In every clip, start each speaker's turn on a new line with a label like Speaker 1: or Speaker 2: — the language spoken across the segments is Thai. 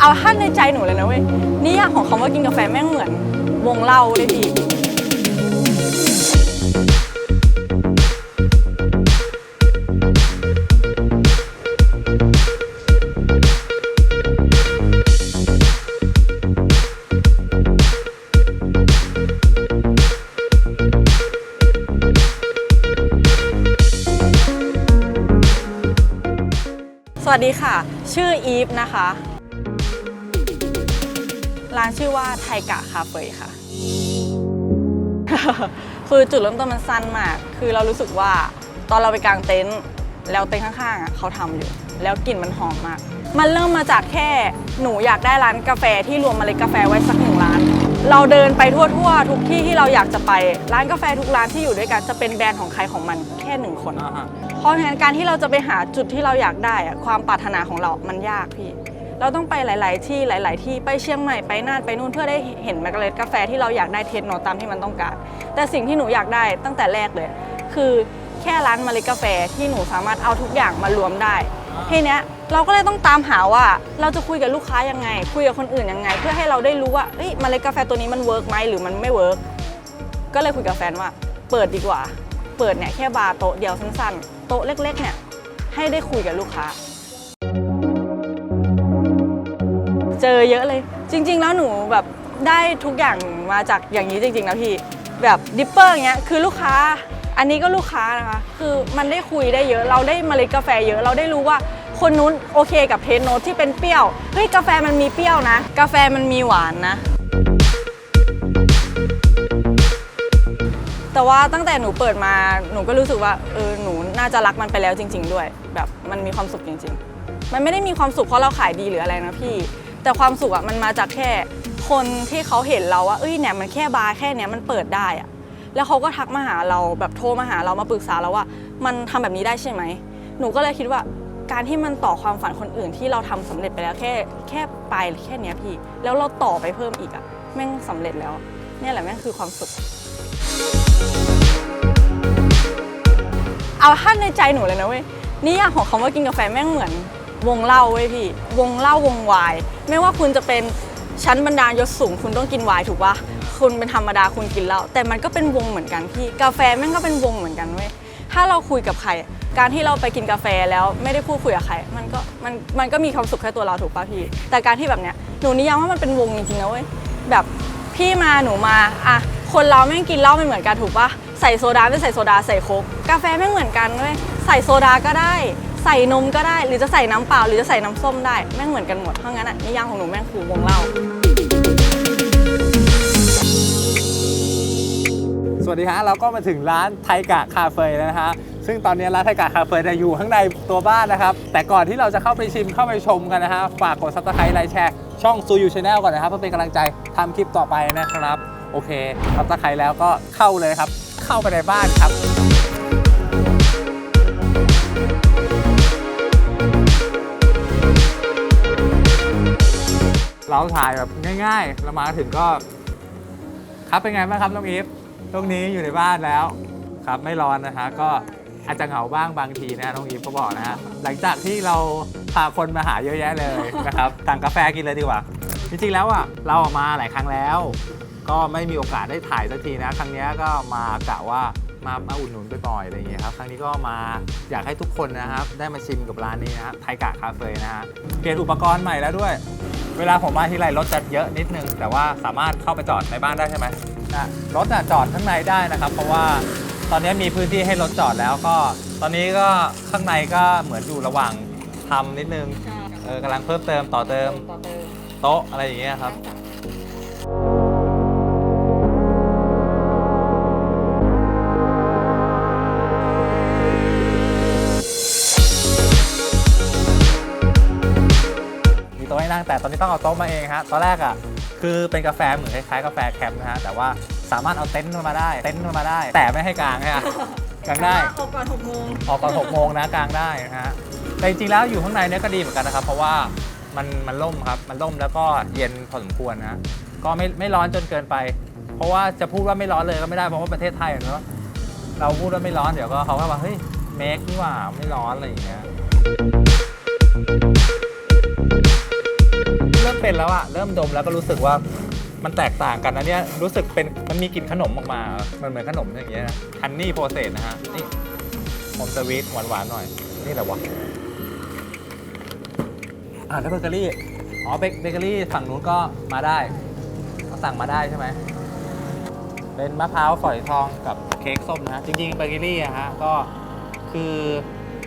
Speaker 1: เอาท่านในใจหนูเลยนะเว้ยนิยามของคำว่ากินกาแฟแม่งเหมือน วงเล่าเลยพี่สวัสดีค่ะ ชื่ออีฟนะคะ ร้านชื่อว่าไทกะคาเฟ่ค่ะ คือจุดเริ่มต้นมันสั้นมาก คือเรารู้สึกว่าตอนเราไปกางเต็นท์แล้วเต็นท์ข้างๆอะเขาทำอยู่ แล้วกลิ่นมันหอมมาก มันเริ่มมาจากแค่หนูอยากได้ร้านกาแฟที่รวมเมล็ดกาแฟไว้สักหนึ่งร้าน เราเดินไปทั่วๆ ทุกที่ที่เราอยากจะไปร้านกาแฟทุกร้านที่อยู่ด้วยกันจะเป็นแบรนด์ของใครของมันแค่หนึ่งคนเพราะฉะนั้นการที่เราจะไปหาจุดที่เราอยากได้อะความปรารถนาของเรามันยากพี่เราต้องไปหลาย ๆ ที่หลาย ๆ ที่ไปเชียงใหม่ไปน่านไปนู่นเพื่อได้เห็นเมล็ดกาแฟที่เราอยากได้เทสโนตตามที่มันต้องการ แต่สิ่งที่หนูอยากได้ตั้งแต่แรกเลย คือแค่ร้านเมล็ดกาแฟที่หนูสามารถเอาทุกอย่างมารวมได้ทีเนี้ย เราก็เลยต้องตามหาว่า เราจะคุยกับลูกค้ายังไง คุยกับคนอื่นยังไง เพื่อให้เราได้รู้ว่าเอ้ยเมล็ดกาแฟตัวนี้มันเวิร์กไหมหรือมันไม่เวิร์กก็เลยคุยกับแฟนว่า เปิดดีกว่า เปิดเนี่ยแค่บาร์โต๊ะเดียวสั้นๆ โต๊ะเล็กๆเนี่ยให้ได้คุยกับลูกค้า เจอเยอะเลย จริง ๆ แล้วหนูแบบได้ทุกอย่างมาจากอย่างนี้จริงๆนะพี่แบบดิปเปอร์เงี้ยคือลูกค้า อันนี้ก็ลูกค้านะคะ คือมันได้คุยได้เยอะ เราได้เมล็ดกาแฟเยอะเราได้รู้ว่า คนนู้นโอเคกับเทสโนตที่เป็นเปรี้ยว เฮ้ย กาแฟมันมีเปรี้ยวนะ กาแฟมันมีหวานนะ แต่ว่าตั้งแต่หนูเปิดมาหนูก็รู้สึกว่าเออหนูน่าจะรักมันไปแล้วจริง ๆ ด้วย แบบมันมีความสุขจริง ๆ มันไม่ได้มีความสุขเพราะเราขายดีหรืออะไรนะพี่ แต่ความสุขอะมันมาจากแค่คนที่เขาเห็นเราว่าเอ้ยเนี่ยมันแค่บาร์แค่เนี้ยมันเปิดได้อะแล้วเขาก็ทักมาหาเราแบบโทรมาหาเรามาปรึกษาเราว่า มันทำแบบนี้ได้ใช่ไหม หนูก็เลยคิดว่า การที่มันต่อความฝันคนอื่นที่เราทำสำเร็จไปแล้วแค่แค่ปลายแค่เนี้ยพี่ แล้วเราต่อไปเพิ่มอีกอะแม่งสำเร็จแล้ว เนี่ยแหละแม่งคือความสุข เอาท่านในใจหนูเลยนะเว้ยนิยามของคำว่ากินกาแฟแม่งเหมือน วงเล่าเว้ยพี่ วงเล่าวงวาย ไม่ว่าคุณจะเป็นชั้นบรรดาลยศสูงคุณต้องกินวน์ถูกปะคุณเป็นธรรมดาคุณกินเหล้าแต่มันก็เป็นวงเหมือนกันพี่กาแฟแม่งก็เป็นวงเหมือนกันเว้ย ถ้าเราคุยกับใคร การที่เราไปกินกาแฟแล้วไม่ได้พูดคุยกับใคร มันก็มันมันก็มีความสุขแค่ตัวเราถูกป่ะพี่ แต่การที่แบบเนี้ยหนูนิยามว่ามันเป็นวงจริงๆนะเว้ยแบบพี่มาหนูมาอะคนเราแม่งกินเหล้าไม่เหมือนกันถูกป่ะใส่โซดาไม่ใส่โซดาใส่โค้กกาแฟแม่เหมือนกันเว้ยใส่โซดาก็ได้ ใส่นมก็ได้ หรือจะใส่น้ำเปล่า หรือจะใส่น้ำส้มได้แม่งเหมือนกันหมดเพราะงั้นอะนิยามของหนูแม่งคือวงเล่า
Speaker 2: วัสดีฮะเราก็มาถึงร้านไทกะคาเฟ่แล้วนะฮะซึ่งตอนนี้ร้านไทกะคาเฟ่เนี่ยอยู่ข้างในตัวบ้านนะครับ แต่ก่อนที่เราจะเข้าไปชิมเข้าไปชมกันนะฮะฝากกดซับสไครต์ไลค์แชร์ช่องซูยูชาแนลก่อนนะครับเพื่อเป็นกำลังใจทำคลิปต่อไปนะครับ โอเคซับสไครต์แล้วก็เข้าเลยครับ เข้าไปในบ้านครับเราถ่ายแบบง่าย ๆ เรามาถึงก็ ครับเป็นไงบ้างครับน้องอีฟ ตรงนี้อยู่ในบ้านแล้วครับไม่ร้อนนะฮะก็อาจจะเหงาบ้างบางทีนะน้องอีฟก็บอกนะฮะหลังจากที่เราพาคนมาหาเยอะแยะเลยนะครับสั่งกาแฟกินเลยดีกว่า จริงๆแล้วอะเราออกมาหลายครั้งแล้ว ก็ไม่มีโอกาสได้ถ่ายสักทีนะ ครั้งนี้ก็มากะว่ามามาอุดหนุนไปต่อยอะไรอย่างเงี้ยครับครั้งนี้ก็มาอยากให้ทุกคนนะครับ ได้มาชิมกับร้านนี้นะฮะไทกะคาเฟ่นะฮะเปลี่ยนอุปกรณ์ใหม่แล้วด้วย เวลาผมมาที่ไรรถจะเยอะนิดนึง แต่ว่าสามารถเข้าไปจอดในบ้านได้ใช่ไหม นะรถอะจอดข้างในได้นะครับ เพราะว่าตอนนี้มีพื้นที่ให้รถจอดแล้วก็ ตอนนี้ก็ข้างในก็เหมือนอยู่ระหว่างทำนิดนึง เออกำลังเพิ่มเติมต่อเติมโต๊ะอะไรอย่างเงี้ยครับมีโแต่ตอนนี้ต้องเอาโต๊ะมาเองฮะตอนแรกอะคือเป็นกาแฟเหมือนคล้ายๆกาแฟแคมป์นะฮะแต่ว่าสามารถเอาเต็นท์มาได้เต็นท์มาได้ แต่ไม่ให้กางฮะกางได้
Speaker 1: ออกก่อนหกโมง
Speaker 2: ออกตอน6โมงนะกลางได้นะฮะแต่จริงๆแล้วอยู่ข้างในเนี่ยก็ดีเหมือนกันนะครับ เพราะว่ามันมันร่มครับมันร่มแล้วก็เย็นพอสมควรนะก็ไม่ไม่ร้อนจนเกินไป เพราะว่าจะพูดว่าไม่ร้อนเลยก็ไม่ได้เพราะว่าประเทศไทยอะเนอะเราพูดว่าไม่ร้อนเดี๋ยวก็เขาก็ว่าเฮ้ยเมคนี่หว่าไม่ร้อนอะไรอย่างเงี้ย เป็นแล้วอะเริ่มดมแล้วก็รู้สึกว่ามันแตกต่างกันนะเนี่ยรู้สึกเป็นมันมีกลิ่นขนมออกมา มันเหมือนขนมอย่างเงี้ยฮันนี่โปรเซสนะฮะนี่อมสวีทหวานๆหน่อย นี่แหละวะอ่าแล้วเบเกอรี่อ๋อเบเบเกอรี่ฝั่งนู้นก็มาได้ ก็สั่งมาได้ใช่ไหมเป็นมะพร้าวฝอยทองกับเค้กส้มนะฮะจริงๆเบเกอรี่อะฮะก็คือ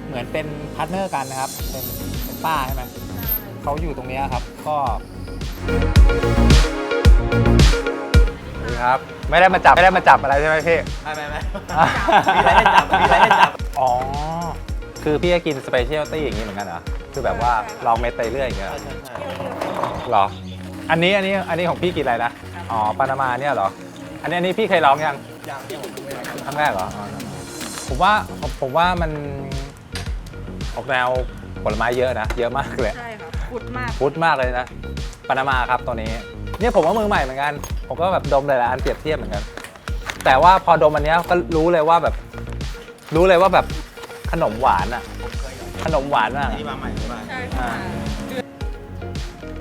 Speaker 2: เหมือนเป็นพาร์ทเนอร์กันนะครับเป็นเป็นป้าใช่ไหม เขาอยู่ตรงเนี้ยครับ ก็ดีครับ ไม่ได้มาจับไม่ได้มาจับอะไรใช่ไหมพี่
Speaker 3: ไม่ไม่ไม่มีอะไรให้จับมีอะไรให้จับ
Speaker 2: อ๋อ คือพี่ก็กินสเปเชียลตี้อย่างนี้เหมือนกันเหรอ คือแบบว่าลองเม็ดไปเรื่อยอย่างเงี้ยเหรอ
Speaker 3: ใช่ใช่
Speaker 2: เหรอ อันนี้อันนี้อันนี้ของพี่กินอะไรนะ อ๋อ ปานามาเนี่ยเหรอ อันนี้อันนี้พี่เคยลองยัง
Speaker 3: อย่างที่ผมไม่ได้ครับ
Speaker 2: ครั้งแรกเหรออ๋อผมว่าผมผมว่ามันออกแนวผลไม้เยอะนะ เยอะมากเลย
Speaker 1: ใช่ค่ะ ฟุดมาก
Speaker 2: พุดมากเลยนะปานามาครับตัวนี้ เนี่ยผมว่ามือใหม่เหมือนกัน ผมก็แบบดมหลายๆอันเปรียบเทียบเหมือนกัน แต่ว่าพอดมอันเนี้ยก็รู้เลยว่าแบบ รู้เลยว่าแบบขนมหวานอะขนมหวานมาก
Speaker 3: นี่มาใหม่ใช่ไหม
Speaker 1: ใช่
Speaker 2: อ่า
Speaker 1: ค่ะ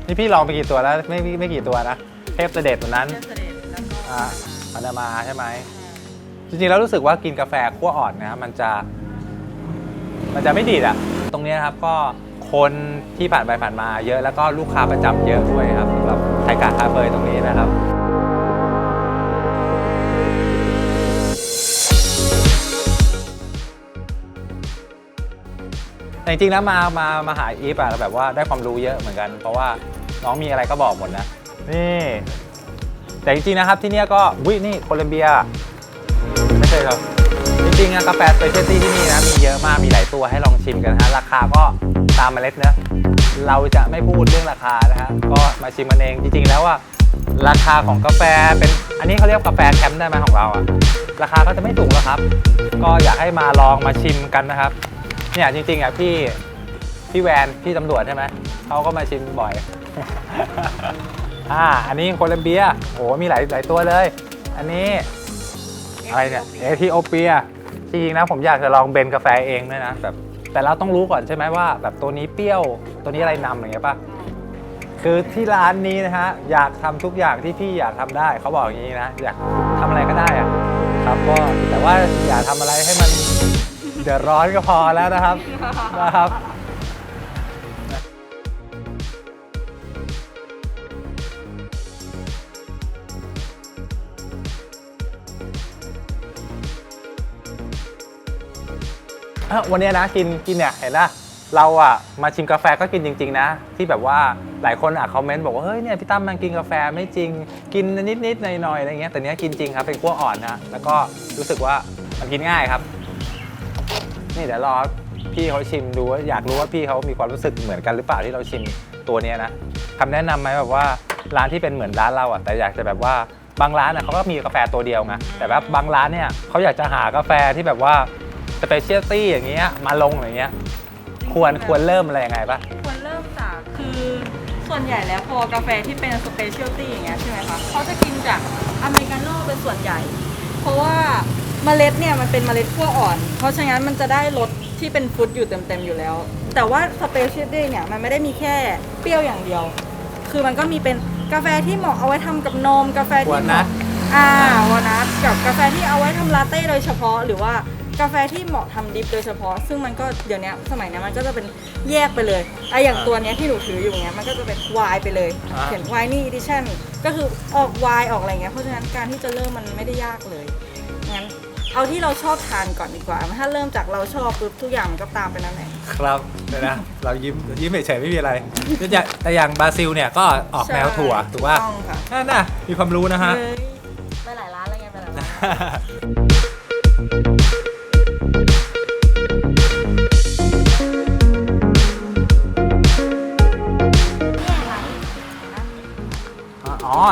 Speaker 2: นี่พี่ลองไปกี่ตัวแล้วไม่ไม่ไม่กี่ตัวนะเทพเสด็จวันนั้น
Speaker 1: เลือดเสด็จแล้วก็
Speaker 2: อ่าปานามาใช่ไหม จริงๆ แล้วรู้สึกว่ากินกาแฟคั่วอ่อนนะครับมันจะ มันจะไม่ดีดอะตรงเนี้ยครับก็ คนที่ผ่านไปผ่านมาเยอะแล้วก็ลูกค้าประจำเยอะด้วยครับสำหรับไทยกาคาเฟ่ตรงนี้นะครับ แต่จริงๆแล้วมา มา มาหาอีฟอะแบบว่าได้ความรู้เยอะเหมือนกัน เพราะว่าน้องมีอะไรก็บอกหมดนะ นี่ แต่จริงๆนะครับที่เนี้ยก็วินี่โคลัมเบีย ไม่ใช่ครับ จริงๆอะกาแฟสเปเชียลตี้ที่นี่นะ มีเยอะมาก มีหลายตัวให้ลองชิมกันนะฮะ ราคาก็ ตามเมล็ดเนะเราจะไม่พูดเรื่องราคานะฮะก็มาชิมกันเองจริงๆ แล้วว่าราคาของกาแฟเป็นอันนี้เขาเรียกกาแฟแคมป์ได้ไหมของเราอะราคาก็จะไม่สูงแล้วครับ ก็อยากให้มาลองมาชิมกันนะครับเนี่ยจริงๆอะพี่พี่แวนพี่ตำรวจใช่ไหมเขาก็มาชิมบ่อยอ่าอันนี้โคลัมเบียโอ้มีหลายหลายตัวเลย อันนี้อะไรเนี่ยเอธิโอเปียจริงๆนะผมอยากจะลองเบนกาแฟเองด้วยนะแบบ แต่เราต้องรู้ก่อนใช่ไหมว่า แบบตัวนี้เปรี้ยวตัวนี้อะไรนำอย่างเงี้ยป่ะคือที่ร้านนี้นะฮะอยากทำทุกอย่างที่พี่อยากทำได้เขาบอกอย่างนี้นะอยากทำอะไรก็ได้อะครับก็แต่ว่าอย่าทำอะไรให้มันเดือดร้อนก็พอแล้วนะครับนะครับ อะวันเนี้ยนะกินกินเนี่ยเห็นนะเราอะมาชิมกาแฟก็กินจริง ๆ นะ ที่แบบว่าหลายคนอะคอมเมนต์บอกว่าเฮ้ยเนี่ยพี่ตั้มมันกินกาแฟไม่จริง กินนิดๆหน่อยๆอะไรเงี้ยแต่เนี้ยกินจริงครับเป็นขั้วอ่อนนะแล้วก็รู้สึกว่ามันกินง่ายครับ นี่เดี๋ยวรอพี่เขาชิมดูว่าอยากรู้ว่าพี่เขามีความรู้สึกเหมือนกันหรือเปล่าที่เราชิมตัวเนี้ยนะคำแนะนำไหมแบบว่าร้านที่เป็นเหมือนร้านเราอะแต่อยากจะแบบว่าบางร้านอะเขาก็มีกาแฟตัวเดียวไงแต่ว่าบางร้านเนี่ยเขาอยากจะหากาแฟที่แบบว่า สเปเชียลตี้อย่างเงี้ยมาลงอย่างเงี้ยควรควรเริ่มอะไรยังไงปะ
Speaker 1: ควรเริ่มจากคือส่วนใหญ่แล้วพอกาแฟที่เป็นสเปเชียลตี้อย่างเงี้ยใช่ไหมคะเขาจะกินจากอเมริกาโน่เป็นส่วนใหญ่ เพราะว่าเมล็ดเนี่ยมันเป็นเมล็ดขั้วอ่อน เพราะฉะนั้นมันจะได้รสที่เป็นฟรุตอยู่เต็มๆอยู่แล้ว แต่ว่าสเปเชียลตี้เนี่ยมันไม่ได้มีแค่เปรี้ยวอย่างเดียว คือมันก็มีเป็นกาแฟที่เหมาะเอาไว้ทำกับนมกาแฟที่
Speaker 2: วอล
Speaker 1: เห
Speaker 2: นั
Speaker 1: มาะ
Speaker 2: ท
Speaker 1: อ่าวอลนัทกับกาแฟที่เอาไว้ทำลาเต้โดยเฉพาะหรือว่า กาแฟที่เหมาะทำดริฟโดยเฉพาะ ซึ่งมันก็เดี๋ยวนี้สมัยนี้มันก็จะเป็นแยกไปเลยไอะอย่างตัวเนี้ยที่หนูถืออยู่เนี้ยมันก็จะเป็นไวน์ไปเลย
Speaker 2: อ่า
Speaker 1: เขียนไวน์นี่ดิชั่นก็คือออกไวน์ออกอะไรเงี้ยเพราะฉะนั้นการที่จะเริ่มมันไม่ได้ยากเลยงั้นเอาที่เราชอบทานก่อนดีกว่า ถ้าเริ่มจากเราชอบปุ๊บทุกอย่างมันก็ตามไปนั่นแหละ
Speaker 2: ครับเดี๋ยวนะ เรายิ้มยิ้มเฉยๆไม่มีอะไรแต่อย่างแต่อย่างบราซิลเนี่ยก็ออกแนวถั่วถูกป่ะ
Speaker 1: ต้องค่ะ
Speaker 2: นั่นน่ะมีความรู้นะฮะ
Speaker 1: เฮ้ยไปหลายร้านแล้วไงไปหลายร้าน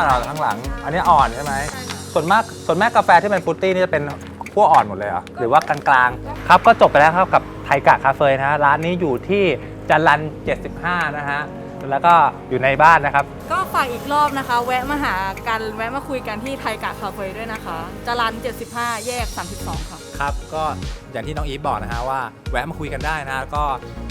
Speaker 2: เราข้างหลัง อันนี้อ่อนใช่ไหม ส่วนมาก ส่วนมากกาแฟที่เป็นฟรุตตี้นี่จะเป็นขั้วอ่อนหมดเลยเหรอ หรือว่ากลางๆ ครับ ก็จบไปแล้วครับกับไทยกะคาเฟ่นะฮะ ร้านนี้อยู่ที่จรัน75 นะฮะ แล้วก็อยู่ในบ้านนะครับ
Speaker 1: ก็ฝากอีกรอบนะคะ แวะมาหากันแวะมาคุยกันที่ไทยกะคาเฟ่ด้วยนะคะจรัน75 แยก 32 ค่ะ
Speaker 2: ครับ ก็อย่างที่น้องอีฟบอกนะฮะว่าแวะมาคุยกันได้นะฮะก็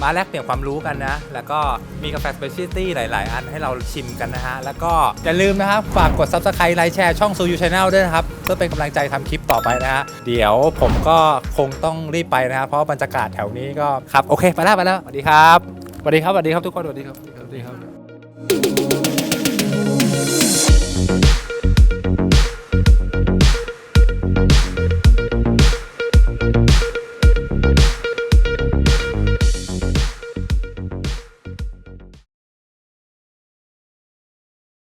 Speaker 2: มาแลกเปลี่ยนความรู้กันนะ แล้วก็มีกาแฟสเปเชียลตี้หลาย ๆ อันให้เราชิมกันนะฮะ แล้วก็อย่าลืมนะครับ ฝากกด Subscribe ไลค์แชร์ช่อง s o u y u Channel ด้วยนะครับ เพื่อเป็นกำลังใจทำคลิปต่อไปนะฮะ เดี๋ยวผมก็คงต้องรีบไปนะครับเพราะว่าบรรยากาศแถวนี้ก็ครับโอเคไปแล้วไปแล้วสวัสดีครับสวัสดีครับสวัสดีครับทุกคนสวัสดีครับ they have.